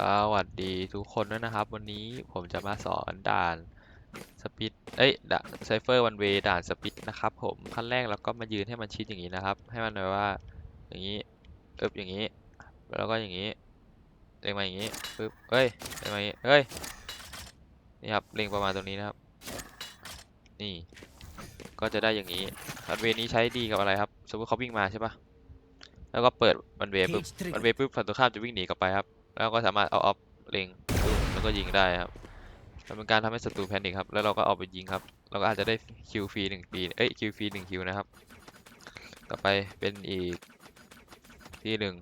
สวัสดีทุกคนด้วยนะครับ วันนี้ผมจะมาสอนด่านสปิดเอ้ยด่านไซเฟอร์วันเวด่านสปิดนะครับผมขั้นแรกเราก็มายืนให้มันชิดอย่างนี้นะครับ ให้มันแบบว่าอย่างนี้เอบอย่างนี้ แล้วก็อย่างนี้เล็งมาอย่างนี้ปึ๊บเอ้ยเล็งมาอย่างนี้เอ้ยนี่ครับเล็งประมาณตรงนี้นะครับ นี่ก็จะได้อย่างนี้วันเวนี้ใช้ดีกับอะไรครับสมมติเขาวิ่งมาใช่ปะแล้วก็เปิดวันเวปุ๊บ Cage มันเวปุ๊บฝั่งตรงข้ามจะวิ่งหนีกลับไปครับ แล้วก็สามารถเอาออฟเล็งแล้วก็ยิงได้ครับมันเป็นการทำให้ศัตรูแพนิคครับ แล้วเราก็เอาไปยิงครับ เราก็อาจจะได้คิวฟรีหนึ่งปีเอ้ยคิวฟรีหนึ่งคิวนะครับ ต่อไปเป็นอีกที่หนึ่ง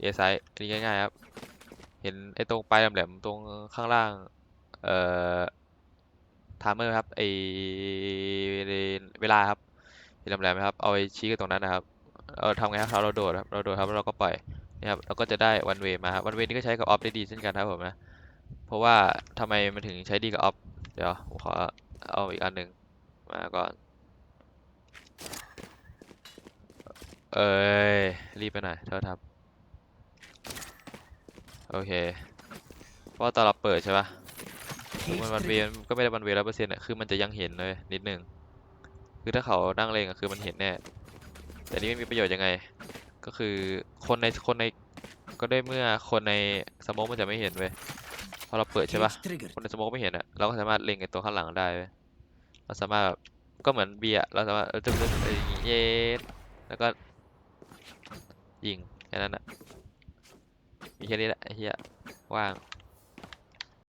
เอไซอันนี้ง่ายๆครับ เห็นไอ้ตรงปลายแหลมๆตรงข้างล่าง เอ่อทามเมอร์ครับไอเวลาครับเห็นแหลมๆไหมครับ เอาไปชี้กับตรงนั้นนะครับ เราทำไงครับเราโดดครับ เราโดดครับแล้วเราก็ปล่อย ครับเราก็จะได้วันเวมาครับวันเวนี้ก็ใช้กับออฟได้ดีเช่นกันครับผมนะ เพราะว่าทำไมมันถึงใช้ดีกับออฟเดี๋ยวผมขอเอาอีกอันหนึ่งมาก่อน เอ้ยรีบไปหน่อยโทษครับโอเคเพราะตอนเราเปิดใช่ปะมันวันเวก็ไม่ได้วันเวร้อยเปอร์เซ็นต์อะคือมันจะยังเห็นเลยนิดนึงคือถ้าเขานั่งเลงอะคือมันเห็นแน่แต่นี่ไม่มีประโยชน์ยังไง ก็คือคนในคนในก็ได้เมื่อคนในสโมกมันจะไม่เห็นเว้ยพอเราเปิดใช่ปะ Cage trigger. คนในสโมกไม่เห็นอะเราก็สามารถเล็งไอ้ตัวข้างหลังได้เว้ยเราสามารถแบบก็เหมือนเบียร์เราสามารถเออจึ๊บจึ๊บอะไรอย่างงี้เย็ดแล้วก็ยิงแค่นั้นอะมีแค่นี้แหละไอ้เหี้ยว่าง